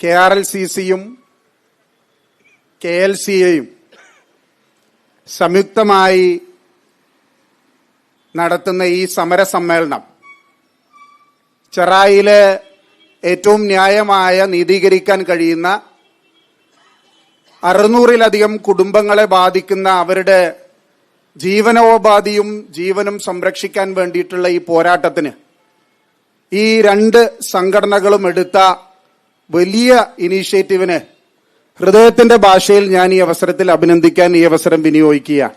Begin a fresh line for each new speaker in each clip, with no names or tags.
K R L C സിയും K L C എയും സംയുക്തമായി നടത്തുന്ന ഈ സമര സമ്മേളനം ചെറായിലെ ഏറ്റവും ന്യായമായ നീതീകരിക്കാൻ കഴിയുന്ന അറുന്നൂറിലധികം കുടുംബങ്ങളെ ബാധിക്കുന്ന അവരുടെ ജീവനോപാധിയും ജീവനും സംരക്ഷിക്കാൻ വേണ്ടിയിട്ടുള്ള ഈ പോരാട്ടത്തിന് ഈ രണ്ട് സംഘടനകളും എടുത്ത വലിയ ഇനീഷ്യേറ്റീവിന് ഹൃദയത്തിന്റെ ഭാഷയിൽ ഞാൻ ഈ അവസരത്തിൽ അഭിനന്ദിക്കാൻ ഈ അവസരം വിനിയോഗിക്കുക.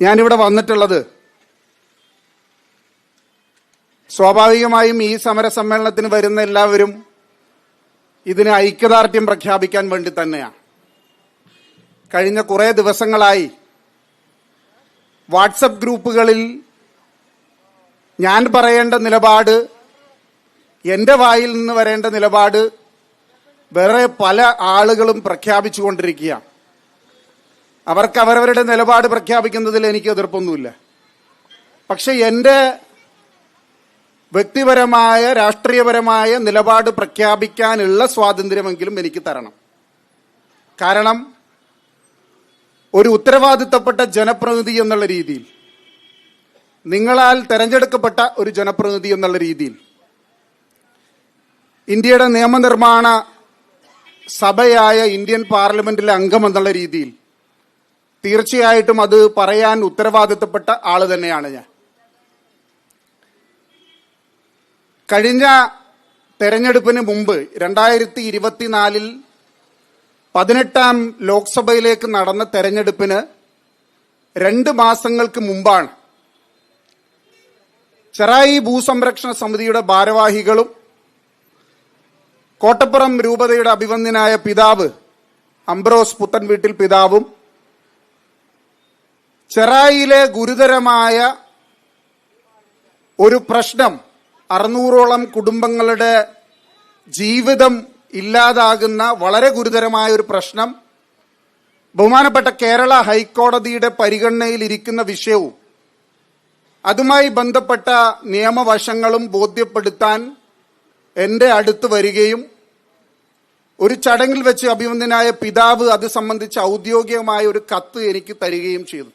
ഞാനിവിടെ വന്നിട്ടുള്ളത് സ്വാഭാവികമായും ഈ സമര സമ്മേളനത്തിന് വരുന്ന എല്ലാവരും ഇതിന് ഐക്യദാർഢ്യം പ്രഖ്യാപിക്കാൻ വേണ്ടി തന്നെയാണ്. കഴിഞ്ഞ കുറേ ദിവസങ്ങളായി വാട്സപ്പ് ഗ്രൂപ്പുകളിൽ ഞാൻ പറയേണ്ട നിലപാട് എന്റെ വായിൽ നിന്ന് വരേണ്ട നിലപാട് വേറെ പല ആളുകളും പ്രഖ്യാപിച്ചുകൊണ്ടിരിക്കുക അവർക്ക് അവരവരുടെ നിലപാട് പ്രഖ്യാപിക്കുന്നതിൽ എനിക്ക് എതിർപ്പൊന്നുമില്ല. പക്ഷെ എന്റെ വ്യക്തിപരമായ രാഷ്ട്രീയപരമായ നിലപാട് പ്രഖ്യാപിക്കാനുള്ള സ്വാതന്ത്ര്യമെങ്കിലും എനിക്ക് തരണം. കാരണം ഒരു ഉത്തരവാദിത്തപ്പെട്ട ജനപ്രതിനിധി എന്നുള്ള രീതിയിൽ നിങ്ങളാൽ തെരഞ്ഞെടുക്കപ്പെട്ട ഒരു ജനപ്രതിനിധി എന്നുള്ള രീതിയിൽ ഇന്ത്യയുടെ നിയമനിർമ്മാണ സഭയായ ഇന്ത്യൻ പാർലമെന്റിലെ അംഗം എന്നുള്ള രീതിയിൽ തീർച്ചയായിട്ടും അത് പറയാൻ ഉത്തരവാദിത്തപ്പെട്ട ആൾ തന്നെയാണ് ഞാൻ. കഴിഞ്ഞ തെരഞ്ഞെടുപ്പിന് മുമ്പ് രണ്ടായിരത്തി ഇരുപത്തിനാലിൽ പതിനെട്ടാം ലോക്സഭയിലേക്ക് നടന്ന തെരഞ്ഞെടുപ്പിന് രണ്ട് മാസങ്ങൾക്ക് മുമ്പാണ് ചെറായി ഭൂസംരക്ഷണ സമിതിയുടെ ഭാരവാഹികളും കോട്ടപ്പുറം രൂപതയുടെ അഭിവന്ദ്യനായ പിതാവ് അംബ്രോസ് പുത്തൻ വീട്ടിൽ പിതാവും ചെറായിലെ ഗുരുതരമായ ഒരു പ്രശ്നം അറുന്നൂറോളം കുടുംബങ്ങളുടെ ജീവിതം ഇല്ലാതാകുന്ന വളരെ ഗുരുതരമായ ഒരു പ്രശ്നം ബഹുമാനപ്പെട്ട കേരള ഹൈക്കോടതിയുടെ പരിഗണനയിൽ ഇരിക്കുന്ന വിഷയവും അതുമായി ബന്ധപ്പെട്ട നിയമവശങ്ങളും ബോധ്യപ്പെടുത്താൻ എന്റെ അടുത്ത് വരികയും ഒരു ചടങ്ങിൽ വെച്ച് അഭിമന്യനായ പിതാവ് അത് സംബന്ധിച്ച് ഔദ്യോഗികമായ ഒരു കത്ത് എനിക്ക് തരികയും ചെയ്തു.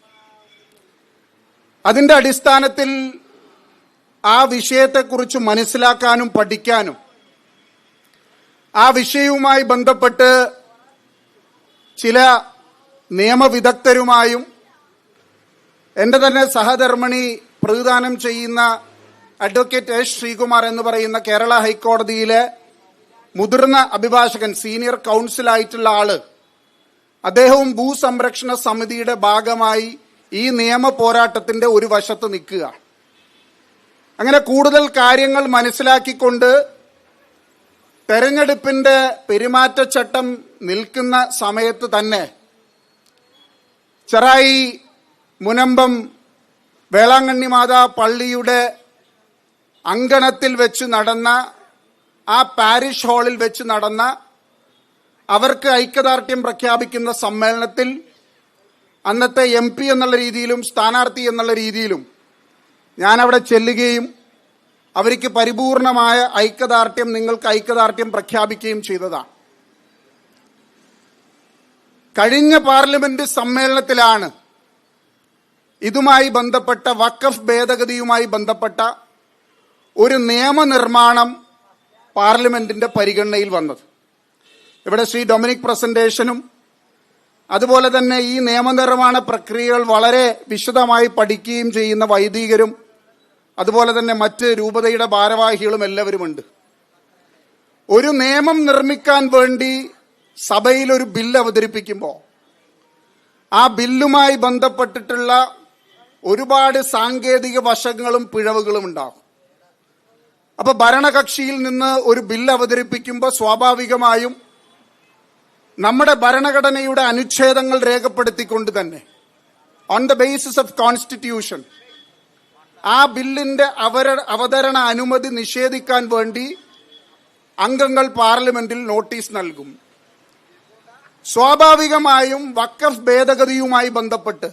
അതിന്റെ അടിസ്ഥാനത്തിൽ ആ വിഷയത്തെക്കുറിച്ച് മനസ്സിലാക്കാനും പഠിക്കാനും ആ വിഷയവുമായി ബന്ധപ്പെട്ട് ചില നിയമവിദഗ്ധരുമായും എന്റെ തന്നെ സഹധർമ്മിണി പ്രതിദാനം ചെയ്യുന്ന അഡ്വക്കേറ്റ് എസ് ശ്രീകുമാർ എന്ന് പറയുന്ന കേരള ഹൈക്കോടതിയിലെ മുതിർന്ന അഭിഭാഷകൻ സീനിയർ കൗൺസിലായിട്ടുള്ള ആൾ. അദ്ദേഹവും ഭൂസംരക്ഷണ സമിതിയുടെ ഭാഗമായി ഈ നിയമ പോരാട്ടത്തിന്റെ ഒരു വശത്ത് നിൽക്കുക. അങ്ങനെ കൂടുതൽ കാര്യങ്ങൾ മനസ്സിലാക്കിക്കൊണ്ട് തെരഞ്ഞെടുപ്പിന്റെ പെരുമാറ്റച്ചട്ടം നിൽക്കുന്ന സമയത്ത് തന്നെ ചെറായി മുനമ്പം വേളാങ്കണ്ണി മാതാ പള്ളിയുടെ അങ്കണത്തിൽ വെച്ച് നടന്ന ആ പാരിഷ് ഹാളിൽ വെച്ച് നടന്ന അവർക്ക് ഐക്യദാർഢ്യം പ്രഖ്യാപിക്കുന്ന സമ്മേളനത്തിൽ അന്നത്തെ എം പി എന്നുള്ള രീതിയിലും സ്ഥാനാർത്ഥി എന്നുള്ള രീതിയിലും ഞാൻ അവിടെ ചെല്ലുകയും അവർക്ക് പരിപൂർണമായ ഐക്യദാർഢ്യം നിങ്ങൾക്ക് ഐക്യദാർഢ്യം പ്രഖ്യാപിക്കുകയും ചെയ്തതാണ്. കഴിഞ്ഞ പാർലമെന്റ് സമ്മേളനത്തിലാണ് ഇതുമായി ബന്ധപ്പെട്ട വക്കഫ് ഭേദഗതിയുമായി ബന്ധപ്പെട്ട ഒരു നിയമനിർമ്മാണം പാർലമെന്റിന്റെ പരിഗണനയിൽ വന്നത്. ഇവിടെ ശ്രീ ഡൊമിനിക് പ്രസന്റേഷനും അതുപോലെ തന്നെ ഈ നിയമനിർമ്മാണ പ്രക്രിയകൾ വളരെ വിശദമായി പഠിക്കുകയും ചെയ്യുന്ന വൈദികരും അതുപോലെ തന്നെ മറ്റ് രൂപതയുടെ ഭാരവാഹികളും എല്ലാവരുമുണ്ട്. ഒരു നിയമം നിർമ്മിക്കാൻ വേണ്ടി സഭയിൽ ഒരു ബില്ല് അവതരിപ്പിക്കുമ്പോൾ ആ ബില്ലുമായി ബന്ധപ്പെട്ടിട്ടുള്ള ഒരുപാട് സാങ്കേതിക വശങ്ങളും പിഴവുകളും ഉണ്ടാകും. അപ്പൊ ഭരണകക്ഷിയിൽ നിന്ന് ഒരു ബില്ല് അവതരിപ്പിക്കുമ്പോൾ സ്വാഭാവികമായും നമ്മുടെ ഭരണഘടനയുടെ അനുച്ഛേദങ്ങൾ രേഖപ്പെടുത്തിക്കൊണ്ട് തന്നെ on the basis of constitution ആ ബില്ലിന്റെ അവര അവതരണ അനുമതി നിഷേധിക്കാൻ വേണ്ടി അംഗങ്ങൾ പാർലമെന്റിൽ നോട്ടീസ് നൽകും. സ്വാഭാവികമായും വക്കഫ് ഭേദഗതിയുമായി ബന്ധപ്പെട്ട്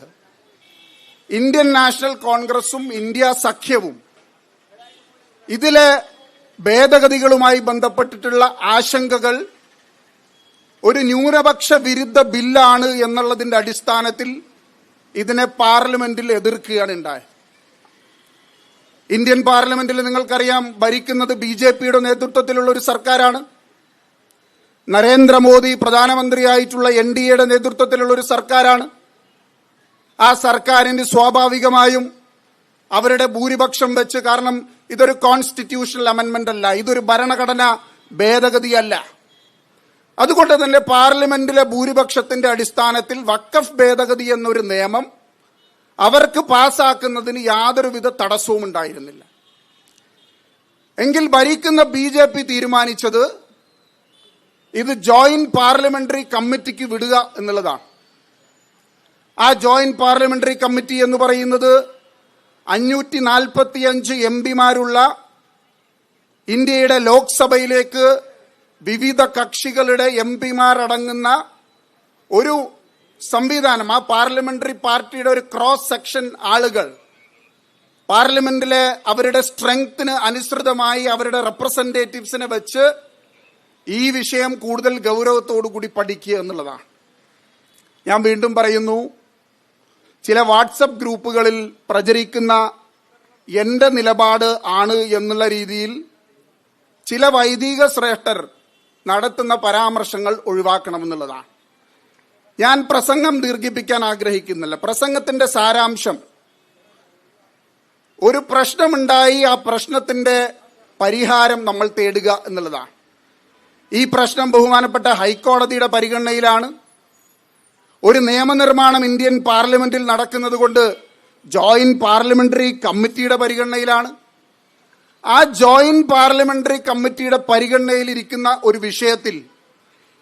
ഇന്ത്യൻ നാഷണൽ കോൺഗ്രസും ഇന്ത്യ സഖ്യവും ഇതിലെ ഭേദഗതികളുമായി ബന്ധപ്പെട്ടിട്ടുള്ള ആശങ്കകൾ ഒരു ന്യൂനപക്ഷ വിരുദ്ധ ബില്ലാണ് എന്നുള്ളതിന്റെ അടിസ്ഥാനത്തിൽ ഇതിനെ പാർലമെന്റിൽ എതിർക്കുകയാണ് ഉണ്ടായത്. ഇന്ത്യൻ പാർലമെന്റിൽ നിങ്ങൾക്കറിയാം ഭരിക്കുന്നത് ബി ജെ പിയുടെ നേതൃത്വത്തിലുള്ള ഒരു സർക്കാരാണ്. നരേന്ദ്രമോദി പ്രധാനമന്ത്രിയായിട്ടുള്ള എൻ ഡി എയുടെ നേതൃത്വത്തിലുള്ള ഒരു സർക്കാരാണ്. ആ സർക്കാരിന് സ്വാഭാവികമായും അവരുടെ ഭൂരിപക്ഷം വെച്ച് കാരണം ഇതൊരു കോൺസ്റ്റിറ്റ്യൂഷണൽ അമെന്റ്മെന്റ് അല്ല. ഇതൊരു ഭരണഘടന ഭേദഗതിയല്ല. അതുകൊണ്ട് തന്നെ പാർലമെന്റിലെ ഭൂരിപക്ഷത്തിന്റെ അടിസ്ഥാനത്തിൽ വക്കഫ് ഭേദഗതി എന്നൊരു നിയമം അവർക്ക് പാസ്സാക്കുന്നതിന് യാതൊരുവിധ തടസ്സവും ഉണ്ടായിരുന്നില്ല. എങ്കിൽ ഭരിക്കുന്ന ബി ജെ പി തീരുമാനിച്ചത് ഇത് ജോയിന്റ് പാർലമെന്ററി കമ്മിറ്റിക്ക് വിടുക എന്നുള്ളതാണ്. ആ ജോയിന്റ് പാർലമെന്ററി കമ്മിറ്റി എന്ന് പറയുന്നത് അഞ്ഞൂറ്റി നാൽപ്പത്തിയഞ്ച് എം പിമാരുള്ള ഇന്ത്യയുടെ ലോക്സഭയിലേക്ക് വിവിധ കക്ഷികളുടെ എം പിമാരടങ്ങുന്ന ഒരു സംവിധാനം ആ പാർലമെന്ററി പാർട്ടിയുടെ ഒരു ക്രോസ് സെക്ഷൻ ആളുകൾ പാർലമെന്റിലെ അവരുടെ സ്ട്രെങ്ത്തിന് അനുസൃതമായി അവരുടെ റെപ്രസെന്റേറ്റീവ്സിനെ വെച്ച് ഈ വിഷയം കൂടുതൽ ഗൗരവത്തോടു കൂടി പഠിക്കുക എന്നുള്ളതാണ്. ഞാൻ വീണ്ടും പറയുന്നു ചില വാട്സപ്പ് ഗ്രൂപ്പുകളിൽ പ്രചരിക്കുന്ന എന്റെ നിലപാട് ആണ് എന്നുള്ള രീതിയിൽ ചില വൈദിക ശ്രേഷ്ഠർ നടത്തുന്ന പരാമർശങ്ങൾ ഒഴിവാക്കണമെന്നുള്ളതാണ്. ഞാൻ പ്രസംഗം ദീർഘിപ്പിക്കാൻ ആഗ്രഹിക്കുന്നില്ല. പ്രസംഗത്തിന്റെ സാരാംശം ഒരു പ്രശ്നമുണ്ടായി ആ പ്രശ്നത്തിന്റെ പരിഹാരം നമ്മൾ തേടുക എന്നുള്ളതാണ്. ഈ പ്രശ്നം ബഹുമാനപ്പെട്ട ഹൈക്കോടതിയുടെ പരിഗണനയിലാണ്. ഒരു നിയമനിർമ്മാണം ഇന്ത്യൻ പാർലമെന്റിൽ നടക്കുന്നത് കൊണ്ട് ജോയിന്റ് പാർലമെന്ററി കമ്മിറ്റിയുടെ പരിഗണനയിലാണ്. ആ ജോയിന്റ് പാർലമെന്ററി കമ്മിറ്റിയുടെ പരിഗണനയിൽ ഇരിക്കുന്ന ഒരു വിഷയത്തിൽ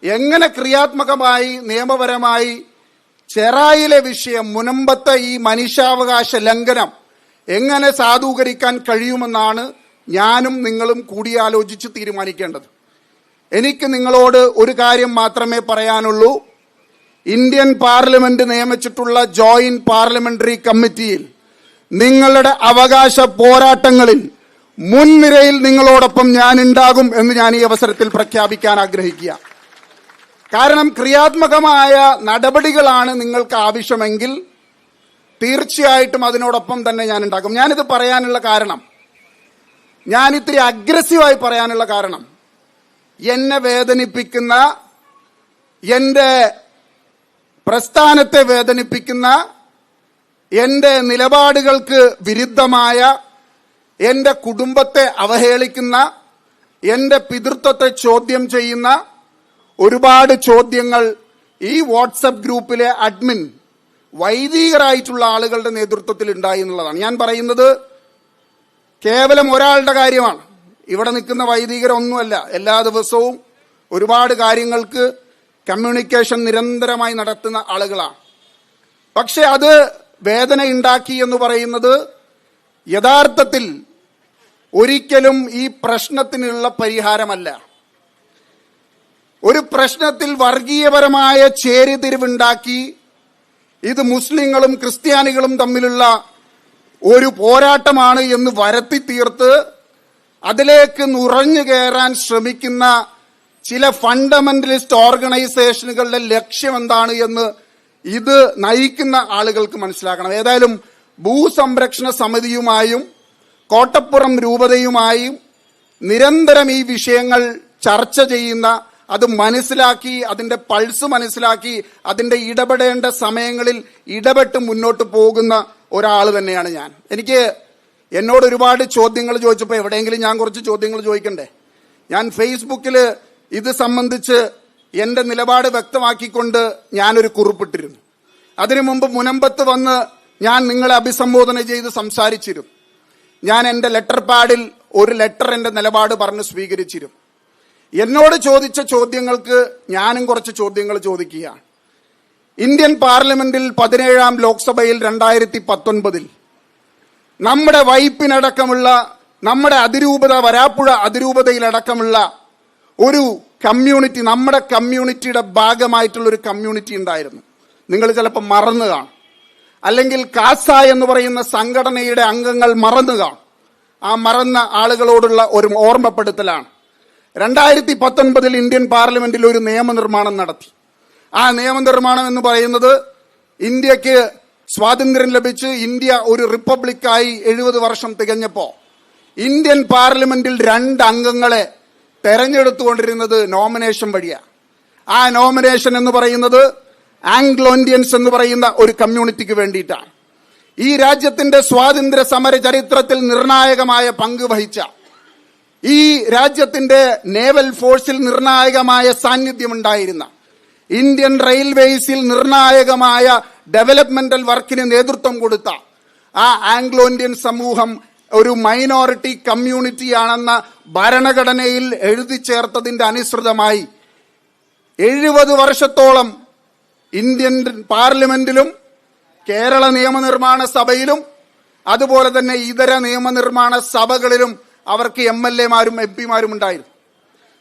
എങ്ങനെ ക്രിയാത്മകമായി നിയമപരമായി ചെറായിലെ വിഷയം മുനമ്പത്തെ ഈ മനുഷ്യാവകാശ ലംഘനം എങ്ങനെ സാധൂകരിക്കാൻ കഴിയുമെന്നാണ് ഞാനും നിങ്ങളും കൂടിയാലോചിച്ച് തീരുമാനിക്കേണ്ടത്. എനിക്ക് നിങ്ങളോട് ഒരു കാര്യം മാത്രമേ പറയാനുള്ളൂ. ഇന്ത്യൻ പാർലമെന്റ് നിയമിച്ചിട്ടുള്ള ജോയിന്റ് പാർലമെന്ററി കമ്മിറ്റിയിൽ നിങ്ങളുടെ അവകാശ പോരാട്ടങ്ങളിൽ മുൻനിരയിൽ നിങ്ങളോടൊപ്പം ഞാൻ ഉണ്ടാകും എന്ന് ഞാൻ ഈ അവസരത്തിൽ പ്രഖ്യാപിക്കാൻ ആഗ്രഹിക്കുക. കാരണം ക്രിയാത്മകമായ നടപടികളാണ് നിങ്ങൾക്ക് ആവശ്യമെങ്കിൽ തീർച്ചയായിട്ടും അതിനോടൊപ്പം തന്നെ ഞാൻ ഉണ്ടാകും. ഞാനിത് പറയാനുള്ള കാരണം ഞാൻ ഇത്തിരി അഗ്രസീവായി പറയാനുള്ള കാരണം എന്നെ വേദനിപ്പിക്കുന്ന എന്റെ പ്രസ്ഥാനത്തെ വേദനിപ്പിക്കുന്ന എന്റെ നിലപാടുകൾക്ക് വിരുദ്ധമായ എന്റെ കുടുംബത്തെ അവഹേളിക്കുന്ന എന്റെ പിതൃത്വത്തെ ചോദ്യം ചെയ്യുന്ന ഒരുപാട് ചോദ്യങ്ങൾ ഈ വാട്സപ്പ് ഗ്രൂപ്പിലെ അഡ്മിൻ വൈദികരായിട്ടുള്ള ആളുകളുടെ നേതൃത്വത്തിൽ ഉണ്ടായി എന്നുള്ളതാണ്. ഞാൻ പറയുന്നത് കേവലം ഒരാളുടെ കാര്യമാണ്. ഇവിടെ നിൽക്കുന്ന വൈദികരൊന്നുമല്ല. എല്ലാ ദിവസവും ഒരുപാട് കാര്യങ്ങൾക്ക് കമ്മ്യൂണിക്കേഷൻ നിരന്തരമായി നടത്തുന്ന ആളുകളാണ്. പക്ഷെ അത് വേദന ഉണ്ടാക്കി എന്ന് പറയുന്നത് യഥാർത്ഥത്തിൽ ഒരിക്കലും ഈ പ്രശ്നത്തിനുള്ള പരിഹാരമല്ല. ഒരു പ്രശ്നത്തിൽ വർഗീയപരമായ ചേരിതിരിവുണ്ടാക്കി ഇത് മുസ്ലിങ്ങളും ക്രിസ്ത്യാനികളും തമ്മിലുള്ള ഒരു പോരാട്ടമാണ് എന്ന് വരത്തി തീർത്ത് അതിലേക്ക് നുറഞ്ഞു കയറാൻ ശ്രമിക്കുന്ന ചില ഫണ്ടമെന്റലിസ്റ്റ് ഓർഗനൈസേഷനുകളുടെ ലക്ഷ്യം എന്താണ് എന്ന് ഇത് നയിക്കുന്ന ആളുകൾക്ക് മനസ്സിലാക്കണം. ഏതായാലും ഭൂസംരക്ഷണ സമിതിയുമായും കോട്ടപ്പുറം രൂപതയുമായും നിരന്തരം ഈ വിഷയങ്ങൾ ചർച്ച ചെയ്യുന്ന അത് മനസ്സിലാക്കി അതിന്റെ പൾസ് മനസ്സിലാക്കി അതിന്റെ ഇടപെടേണ്ട സമയങ്ങളിൽ ഇടപെട്ട് മുന്നോട്ട് പോകുന്ന ഒരാൾ തന്നെയാണ് ഞാൻ. എനിക്ക് എന്നോട് ഒരുപാട് ചോദ്യങ്ങൾ ചോദിച്ചപ്പോൾ എവിടെയെങ്കിലും ഞാൻ കുറച്ച് ചോദ്യങ്ങൾ ചോദിക്കണ്ടേ? ഞാൻ ഫേസ്ബുക്കിൽ ഇത് സംബന്ധിച്ച് എന്റെ നിലപാട് വ്യക്തമാക്കിക്കൊണ്ട് ഞാനൊരു കുറിപ്പിട്ടിരുന്നു. അതിനു മുമ്പ് മുനമ്പത്ത് വന്ന് ഞാൻ നിങ്ങളെ അഭിസംബോധന ചെയ്ത് സംസാരിച്ചിരുന്നു. ഞാൻ എന്റെ ലെറ്റർ പാഡിൽ ഒരു ലെറ്റർ എന്റെ നിലപാട് പറഞ്ഞ് സ്വീകരിച്ചിരുന്നു. എന്നോട് ചോദിച്ച ചോദ്യങ്ങൾക്ക് ഞാനും കുറച്ച് ചോദ്യങ്ങൾ ചോദിക്കുകയാണ്. ഇന്ത്യൻ പാർലമെന്റിൽ പതിനേഴാം ലോക്സഭയിൽ രണ്ടായിരത്തി പത്തൊൻപതിൽ നമ്മുടെ വൈപ്പിനടക്കമുള്ള നമ്മുടെ അതിരൂപത വരാപ്പുഴ അതിരൂപതയിലടക്കമുള്ള ഒരു കമ്മ്യൂണിറ്റി നമ്മുടെ കമ്മ്യൂണിറ്റിയുടെ ഭാഗമായിട്ടുള്ള ഒരു കമ്മ്യൂണിറ്റി ഉണ്ടായിരുന്നു. നിങ്ങൾ ചിലപ്പോൾ മറന്നു കാണും. അല്ലെങ്കിൽ കാസ എന്ന് പറയുന്ന സംഘടനയുടെ അംഗങ്ങൾ മറന്നു കാണും. ആ മറന്ന ആളുകളോടുള്ള ഒരു ഓർമ്മപ്പെടുത്തലാണ്. രണ്ടായിരത്തി പത്തൊൻപതിൽ ഇന്ത്യൻ പാർലമെന്റിൽ ഒരു നിയമനിർമ്മാണം നടത്തി. ആ നിയമനിർമ്മാണം എന്ന് പറയുന്നത് ഇന്ത്യയ്ക്ക് സ്വാതന്ത്ര്യം ലഭിച്ച് ഇന്ത്യ ഒരു റിപ്പബ്ലിക്കായി എഴുപത് വർഷം തികഞ്ഞപ്പോൾ ഇന്ത്യൻ പാർലമെന്റിൽ രണ്ട് അംഗങ്ങളെ തെരഞ്ഞെടുത്തുകൊണ്ടിരുന്നത് നോമിനേഷൻ വഴിയാണ്. ആ നോമിനേഷൻ എന്ന് പറയുന്നത് ആംഗ്ലോ ഇന്ത്യൻസ് എന്ന് പറയുന്ന ഒരു കമ്മ്യൂണിറ്റിക്ക് വേണ്ടിയിട്ടാണ്. ഈ രാജ്യത്തിന്റെ സ്വാതന്ത്ര്യ സമര ചരിത്രത്തിൽ നിർണായകമായ പങ്ക് വഹിച്ച ഈ രാജ്യത്തിന്റെ നേവൽ ഫോഴ്സിൽ നിർണായകമായ സാന്നിധ്യം ഉണ്ടായിരുന്ന ഇന്ത്യൻ റെയിൽവേസിൽ നിർണായകമായ ഡെവലപ്മെന്റൽ വർക്കിന് നേതൃത്വം കൊടുത്ത ആ ആംഗ്ലോ ഇന്ത്യൻ സമൂഹം ഒരു മൈനോറിറ്റി കമ്മ്യൂണിറ്റിയാണെന്ന ഭരണഘടനയിൽ എഴുതി ചേർത്തതിന്റെ അനുസൃതമായി എഴുപത് വർഷത്തോളം ഇന്ത്യൻ പാർലമെന്റിലും കേരള നിയമനിർമ്മാണ സഭയിലും അതുപോലെ തന്നെ ഇതര നിയമനിർമ്മാണ സഭകളിലും അവർക്ക് എം എൽ എമാരും എം പിമാരും ഉണ്ടായിരുന്നു.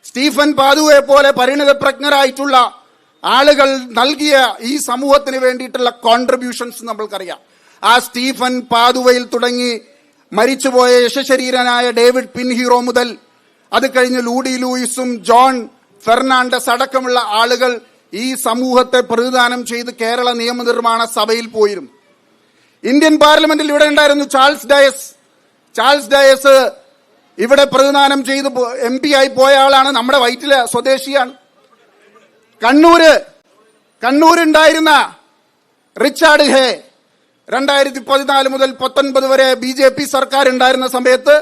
സ്റ്റീഫൻ പാതുവെ പോലെ പരിണിതപ്രജ്ഞരായിട്ടുള്ള ആളുകൾ നൽകിയ ഈ സമൂഹത്തിന് വേണ്ടിയിട്ടുള്ള കോൺട്രിബ്യൂഷൻസ് നമ്മൾക്കറിയാം. ആ സ്റ്റീഫൻ പാതുവയിൽ തുടങ്ങി മരിച്ചുപോയ യശശരീരനായ ഡേവിഡ് പിൻഹീറോ മുതൽ അത് കഴിഞ്ഞ് ലൂഡി ലൂയിസും ജോൺ ഫെർണാണ്ടസ് അടക്കമുള്ള ആളുകൾ ഈ സമൂഹത്തെ പ്രതിദാനം ചെയ്ത് കേരള നിയമനിർമ്മാണ സഭയിൽ പോയിരുന്നു. ഇന്ത്യൻ പാർലമെന്റിൽ ഇവിടെ ഉണ്ടായിരുന്നു ചാൾസ് ഡയസ്. ചാൾസ് ഡയസ് ഇവിടെ പ്രതിദാനം ചെയ്ത് എം പി ആയി പോയ ആളാണ്. നമ്മുടെ വയറ്റിലെ സ്വദേശിയാണ്. കണ്ണൂര് കണ്ണൂരുണ്ടായിരുന്ന റിച്ചാർഡ് ഹേ രണ്ടായിരത്തി പതിനാല് മുതൽ പത്തൊൻപത് വരെ ബി ജെ പി സർക്കാർ ഉണ്ടായിരുന്ന സമയത്ത്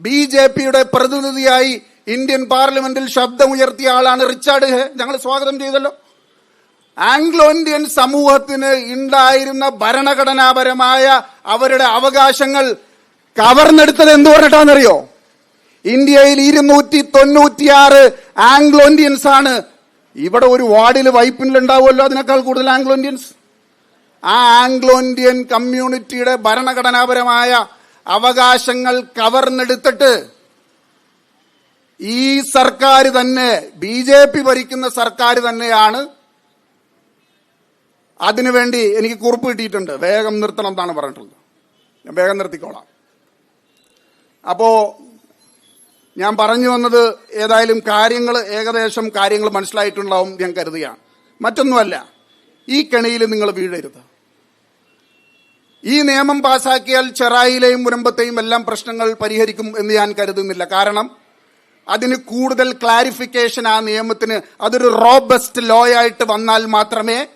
ബി ജെ പിയുടെ പ്രതിനിധിയായി ഇന്ത്യൻ പാർലമെന്റിൽ ശബ്ദമുയർത്തിയ ആളാണ് റിച്ചാർഡ് ഹെ. ഞങ്ങൾ സ്വാഗതം ചെയ്തല്ലോ. ആംഗ്ലോ ഇന്ത്യൻ സമൂഹത്തിന് ഉണ്ടായിരുന്ന ഭരണഘടനാപരമായ അവരുടെ അവകാശങ്ങൾ കവർന്നെടുത്തത് എന്ത് പറഞ്ഞിട്ടാണെന്നറിയോ ഇന്ത്യയിൽ ഇരുന്നൂറ്റി തൊണ്ണൂറ്റിയാറ് ആംഗ്ലോ ഇന്ത്യൻസ് ആണ് ഇവിടെ ഒരു വാർഡിൽ വൈപ്പിനിൽ ഉണ്ടാവുമല്ലോ അതിനേക്കാൾ കൂടുതൽ ആംഗ്ലോ ഇന്ത്യൻസ് ആ ആംഗ്ലോ ഇന്ത്യൻ കമ്മ്യൂണിറ്റിയുടെ ഭരണഘടനാപരമായ അവകാശങ്ങൾ കവർന്നെടുത്തിട്ട് ഈ സർക്കാർ തന്നെ ബി ജെ പി ഭരിക്കുന്ന സർക്കാർ തന്നെയാണ് അതിനുവേണ്ടി എനിക്ക് കുറിപ്പ് കിട്ടിയിട്ടുണ്ട്. വേഗം നിർത്തണം എന്നാണ് പറഞ്ഞിട്ടുള്ളത്. ഞാൻ വേഗം നിർത്തിക്കോളാം. അപ്പോ ഞാൻ പറഞ്ഞു വന്നത് ഏതായാലും കാര്യങ്ങൾ ഏകദേശം കാര്യങ്ങൾ മനസ്സിലായിട്ടുണ്ടാവും ഞാൻ കരുതുകയാണ്. മറ്റൊന്നുമല്ല ഈ കെണിയിൽ നിങ്ങൾ വീഴരുത്. ഈ നിയമം പാസാക്കിയാൽ ചെറായിലെയും മുരമ്പത്തെയും എല്ലാം പ്രശ്നങ്ങൾ പരിഹരിക്കും എന്ന് ഞാൻ കരുതുന്നില്ല. കാരണം അതിന് കൂടുതൽ ക്ലാരിഫിക്കേഷൻ ആ നിയമത്തിന് അതൊരു റോബസ്റ്റ് ലോ ആയിട്ട് വന്നാൽ മാത്രമേ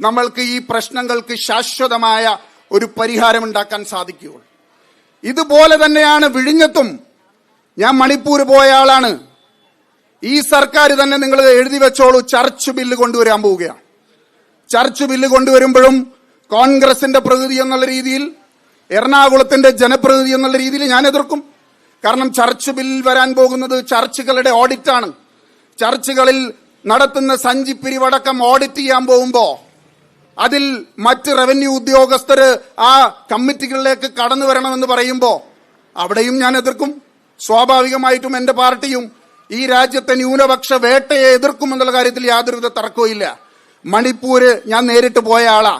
നമ്മൾക്ക് ഈ പ്രശ്നങ്ങൾക്ക് ശാശ്വതമായ ഒരു പരിഹാരം ഉണ്ടാക്കാൻ സാധിക്കുകയുള്ളൂ. ഇതുപോലെ തന്നെയാണ് വിഴിഞ്ഞത്തും. ഞാൻ മണിപ്പൂർ പോയ ആളാണ്. ഈ സർക്കാർ തന്നെ നിങ്ങൾ എഴുതി വെച്ചോളൂ ചർച്ച് ബില്ല് കൊണ്ടുവരാൻ പോവുകയാണ്. ചർച്ച് ബില്ല് കൊണ്ടുവരുമ്പോഴും കോൺഗ്രസിന്റെ പ്രതിനിധി എന്നുള്ള രീതിയിൽ എറണാകുളത്തിന്റെ ജനപ്രതിനിധി എന്നുള്ള രീതിയിൽ ഞാൻ എതിർക്കും. കാരണം ചർച്ച് ബിൽ വരാൻ പോകുന്നത് ചർച്ചുകളുടെ ആണ് ചർച്ചുകളിൽ നടത്തുന്ന സഞ്ചി പിരിവടക്കം ഓഡിറ്റ് ചെയ്യാൻ പോകുമ്പോ അതിൽ മറ്റ് റവന്യൂ ഉദ്യോഗസ്ഥർ ആ കമ്മിറ്റികളിലേക്ക് കടന്നു വരണമെന്ന് പറയുമ്പോൾ അവിടെയും ഞാൻ എതിർക്കും. സ്വാഭാവികമായിട്ടും എന്റെ പാർട്ടിയും ഈ രാജ്യത്തെ ന്യൂനപക്ഷ വേട്ടയെ എതിർക്കും എന്നുള്ള കാര്യത്തിൽ യാതൊരുവിധ തർക്കവും മണിപ്പൂര് ഞാൻ നേരിട്ട് പോയ ആളാ.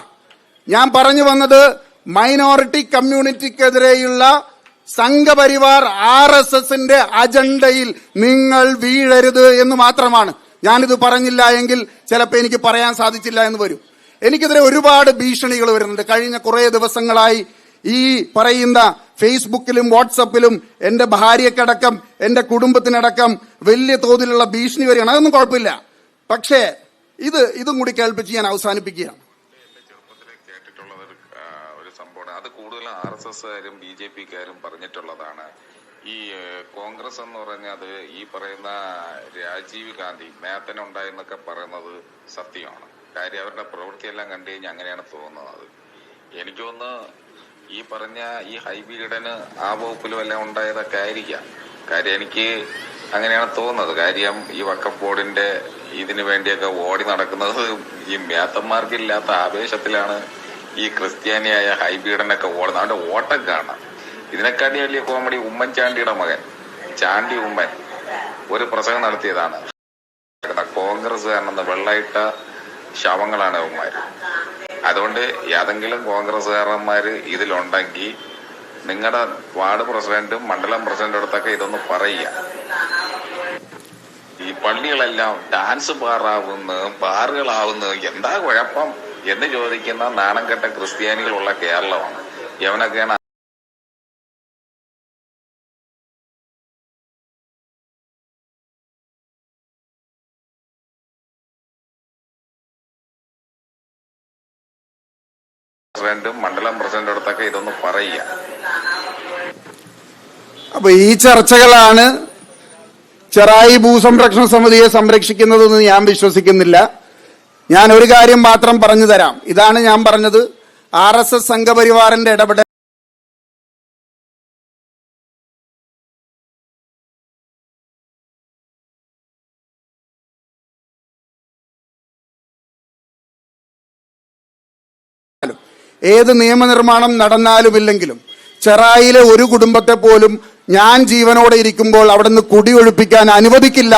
ഞാൻ പറഞ്ഞു വന്നത് മൈനോറിറ്റി കമ്മ്യൂണിറ്റിക്കെതിരെയുള്ള സംഘപരിവാർ ആർ എസ് എസിന്റെ അജണ്ടയിൽ നിങ്ങൾ വീഴരുത് എന്ന് മാത്രമാണ്. ഞാനിത് പറഞ്ഞില്ല എങ്കിൽ ചിലപ്പോൾ എനിക്ക് പറയാൻ സാധിച്ചില്ല എന്ന് വരും. എനിക്കെതിരെ ഒരുപാട് ഭീഷണികൾ വരുന്നുണ്ട്. കഴിഞ്ഞ കുറേ ദിവസങ്ങളായി ഈ പറയുന്ന ഫേസ്ബുക്കിലും വാട്സപ്പിലും എന്റെ ഭാര്യക്കടക്കം എന്റെ കുടുംബത്തിനടക്കം വലിയ തോതിലുള്ള ഭീഷണി വരികയാണ്. അതൊന്നും കുഴപ്പമില്ല. പക്ഷേ ഇത് ഇതും കൂടി കേൾപ്പിച്ച് ഞാൻ അവസാനിപ്പിക്കുകയാണ്
എന്റെ ചെറുപ്പത്തിൽ കേട്ടിട്ടുള്ളത് ഒരു, ആ, ഒരു സംഭവമാണ്. അത് കൂടുതലും ആർ എസ് എസ്കാരും ബി ജെ പിക്കാരും പറഞ്ഞിട്ടുള്ളതാണ്. ഈ കോൺഗ്രസ് എന്ന് പറഞ്ഞാൽ അത് ഈ പറയുന്ന രാജീവ് ഗാന്ധി മേത്തനുണ്ടായെന്നൊക്കെ പറയുന്നത് സത്യമാണ്. കാര്യം അവരുടെ പ്രവൃത്തിയെല്ലാം കണ്ടു കഴിഞ്ഞാൽ അങ്ങനെയാണ് തോന്നുന്നത് എനിക്കൊന്ന് ഈ പറഞ്ഞ ഈ ഹൈബീഡന് ആ വകുപ്പിലും എല്ലാം ഉണ്ടായതൊക്കെ ആയിരിക്കാം. കാര്യം എനിക്ക് അങ്ങനെയാണ് തോന്നുന്നത്. കാര്യം ഈ വക്കം ബോർഡിന്റെ ഇതിനു വേണ്ടിയൊക്കെ ഓടി നടക്കുന്നത് ഈ മേത്തന്മാർക്കില്ലാത്ത ആവേശത്തിലാണ് ഈ ക്രിസ്ത്യാനിയായ ഹൈബീഡനൊക്കെ ഓടുന്നത് അവന്റെ ഓട്ടം കാണാം. ഇതിനെക്കാട്ടി വലിയ കോമഡി ഉമ്മൻചാണ്ടിയുടെ മകൻ ചാണ്ടി ഉമ്മൻ. ഒരു പ്രസംഗം നടത്തിയതാണ്. കോൺഗ്രസ്സുകാരനെന്ന് വെള്ളയിട്ട ശവങ്ങളാണ് അവന്മാർ. അതുകൊണ്ട് ഏതെങ്കിലും കോൺഗ്രസ്സുകാരന്മാര് ഇതിലുണ്ടെങ്കിൽ നിങ്ങളുടെ വാർഡ് പ്രസിഡന്റും മണ്ഡലം പ്രസിഡന്റും അടുത്തൊക്കെ ഇതൊന്ന് പറയുക. ഈ പള്ളികളെല്ലാം ഡാൻസ് ബാറാവുന്നു ബാറുകളാവുന്നു എന്താ കുഴപ്പം? എന്ന് ചോദിക്കുന്ന നാണം കെട്ട ക്രിസ്ത്യാനികളുള്ള കേരളമാണ്. യവനൊക്കെയാണ് മണ്ഡലം പ്രസിഡന്റും അടുത്തൊക്കെ ഇതൊന്ന് പറയുക.
അപ്പൊ ഈ ചർച്ചകളാണ് ചെറായി ഭൂസംരക്ഷണ സമിതിയെ സംരക്ഷിക്കുന്നതെന്ന് ഞാൻ വിശ്വസിക്കുന്നില്ല. ഞാൻ ഒരു കാര്യം മാത്രം പറഞ്ഞു തരാം. ഇതാണ് ഞാൻ പറഞ്ഞത്. ആർ എസ് എസ് സംഘപരിവാറിന്റെ ഇടപെടൽ ഏത് നിയമനിർമ്മാണം നടന്നാലുമില്ലെങ്കിലും ചെറായിലെ ഒരു കുടുംബത്തെ പോലും ഞാൻ ജീവനോടെ ഇരിക്കുമ്പോൾ അവിടുന്ന് കുടിയൊഴിപ്പിക്കാൻ അനുവദിക്കില്ല.